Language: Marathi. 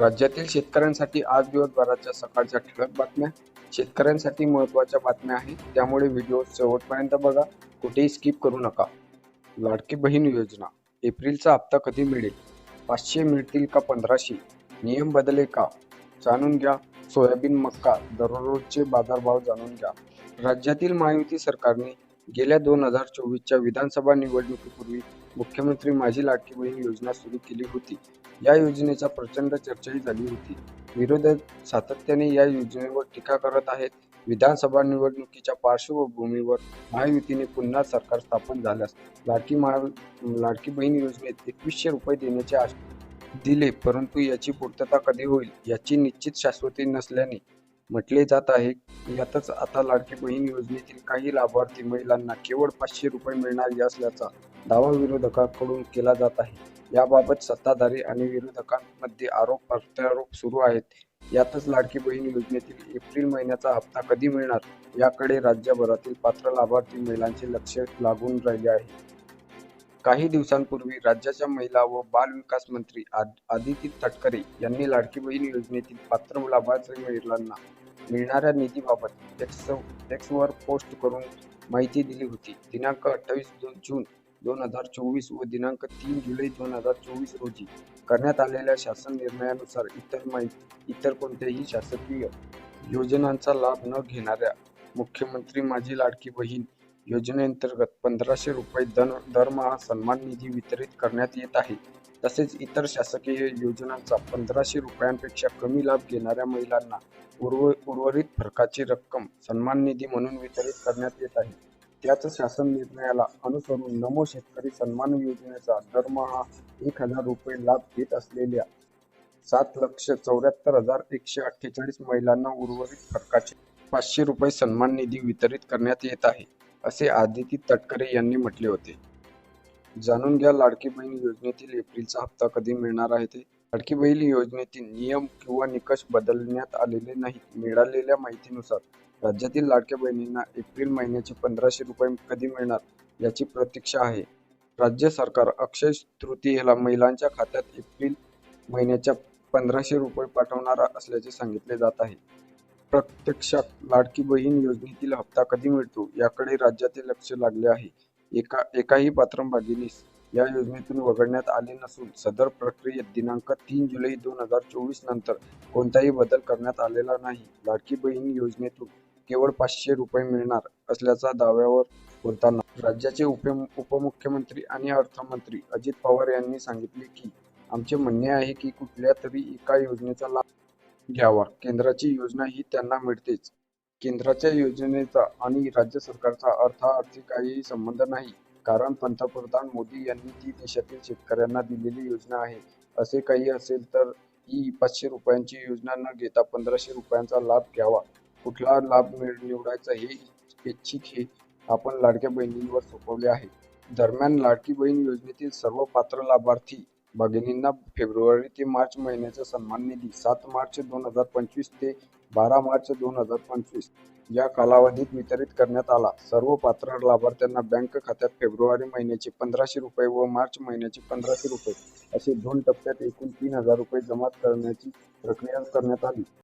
राज्यातील शेतकऱ्यांसाठी आज दिवसभराच्या सकाळच्या ठळक बातम्या. शेतकऱ्यांसाठी महत्त्वाच्या बातम्या आहेत. त्यामुळे व्हिडिओ शेवटपर्यंत बघा. कुठेही स्किप करू नका. लाडकी बहीण योजना. एप्रिलचा हप्ता कधी मिळेल? पाचशे मिळतील का पंधराशे? नियम बदले का? जाणून घ्या. सोयाबीन मक्का दररोजचे बाजारभाव जाणून घ्या. राज्यातील महायुती सरकारने गेल्या दोन हजार चोवीसच्या विधानसभा निवडणुकीपूर्वी मुख्यमंत्री माझी लाडकी बहीण योजना सुरू केली होती. या योजनेचा प्रचंड चर्चाही झाली होती. विरोधक सातत्याने या योजनेवर टीका करत आहेत. विधानसभा निवडणुकीच्या पार्श्वभूमीवर महायुतीने पुन्हा सरकार स्थापन झाल्यास लाडकी महा लाडकी बहीण योजनेत एकवीसशे रुपये देण्याचे आश दिले परंतु याची पूर्तता कधी होईल याची निश्चित शाश्वती नसल्याने म्हटले जात आहे. यातच आता लाडकी बहीण योजनेतील काही लाभार्थी महिलांना केवळ पाचशे रुपये मिळणार असल्याचा दावा विरोधकांकडून केला जात आहे. याबाबत सत्ताधारी आणि विरोधकांमध्ये आरोप प्रत्यारोप सुरू आहेत. यातच लाडकी बहीण योजनेतील एप्रिल महिन्याचा हप्ता कधी मिळणार याकडे राज्यभरातील पात्र लाभार्थी महिलांचे लक्ष लागून राहिले आहे. काही दिवसांपूर्वी राज्याच्या महिला व बाल विकास मंत्री आद- आदिती तटकरे यांनी लाडकी बहीण योजनेतील पात्र लाभार्थी महिलांना मिळणाऱ्या निधीबाबत एक्स एक्सवर पोस्ट करून माहिती दिली होती. दिनांक अठ्ठावीस जून दोन हजार चोवीस व दिनांक तीन जुलै दोन हजार चोवीस रोजी करण्यात आलेल्या शासन निर्णयानुसार इतर माहिती इतर कोणत्याही शासकीय योजनांचा लाभ न घेणाऱ्या मुख्यमंत्री माझी लाडकी बहीण योजनेअंतर्गत पंधराशे रुपये दर दरमहा सन्मान निधी वितरित करण्यात येत आहे. तसेच इतर शासकीय योजनांचा पंधराशे रुपयांपेक्षा कमी लाभ घेणाऱ्या महिलांना उर्व उर्वरित फरकाची रक्कम सन्मान निधी म्हणून वितरित करण्यात येत आहे. त्याच शासन निर्णयाला अनुसरून नमो शेतकरी सन्मान योजनेचा दरमहा एक हजार रुपये लाभ घेत असलेल्या सात लक्ष चौऱ्याहत्तर हजार एकशे अठ्ठेचाळीस महिलांना उर्वरित फरकाचे पाचशे रुपये सन्मान निधी वितरित करण्यात येत आहे. असे आदिती तटकरे यांनी म्हटले होते. जाणून घ्या लाडकी बहीण योजनेतील एप्रिलचा हप्ता कधी मिळणार आहे ते. लाडकी बहीण योजनेतील नियम किंवा निकष बदलण्यात आलेले नाहीत. मिळालेल्या माहितीनुसार राज्यातील लाडक्या बहिणींना एप्रिल महिन्याचे पंधराशे रुपये कधी मिळणार याची प्रतीक्षा आहे. राज्य सरकार अक्षय तृतीयेला महिलांच्या खात्यात एप्रिल महिन्याच्या पंधराशे रुपये पाठवणार असल्याचे सांगितले जात आहे. प्रत्यक्षात लाडकी बहीण योजनेतील हप्ता कधी मिळतो याकडे राज्याचे लक्ष लागले आहे. एका एकाही पात्र भगिनीस या योजनेतून वगळण्यात आले नसून सदर प्रक्रियेत दिनांक तीन जुलै दोन हजार चोवीस नंतर कोणताही बदल करण्यात आलेला नाही. लाडकी बहीण योजनेतून केवळ पाचशे रुपये मिळणार असल्याचा दाव्यावर बोलताना राज्याचे उप उपमुख्यमंत्री आणि अर्थमंत्री अजित पवार यांनी सांगितले की आमचे म्हणणे आहे की कुठल्या तरी एका योजनेचा लाभ घ्यावा. केंद्राची योजना ही त्यांना मिळतेच. केंद्राच्या योजनेचा आणि राज्य सरकारचा अर्थाअर्थी काहीही संबंध नाही. कारण पंतप्रधान मोदी यांनी ती देशातील शेतकऱ्यांना दिलेली योजना आहे. असे काही असेल तर ही पाचशे रुपयांची योजना न घेता पंधराशे रुपयांचा लाभ घ्यावा. कुठला लाभ मिळ- निवडायचा हे ऐच्छिक हे आपण लाडक्या बहिणींवर सोपवले आहे. दरम्यान लाडकी बहीण योजनेतील सर्व पात्र लाभार्थी भगिनींना फेब्रुवारी ते मार्च महिन्याचा सन्मान निधी सात मार्च दोन हजार पंचवीस ते बारा मार्च दोन हजार पंचवीस या कालावधीत वितरित करण्यात आला. सर्व पात्र लाभार्थ्यांना बँक खात्यात फेब्रुवारी महिन्याचे पंधराशे रुपये व मार्च महिन्याचे पंधराशे रुपये असे दोन टप्प्यात एकूण तीन हजार रुपये जमा करण्याची प्रक्रिया करण्यात आली.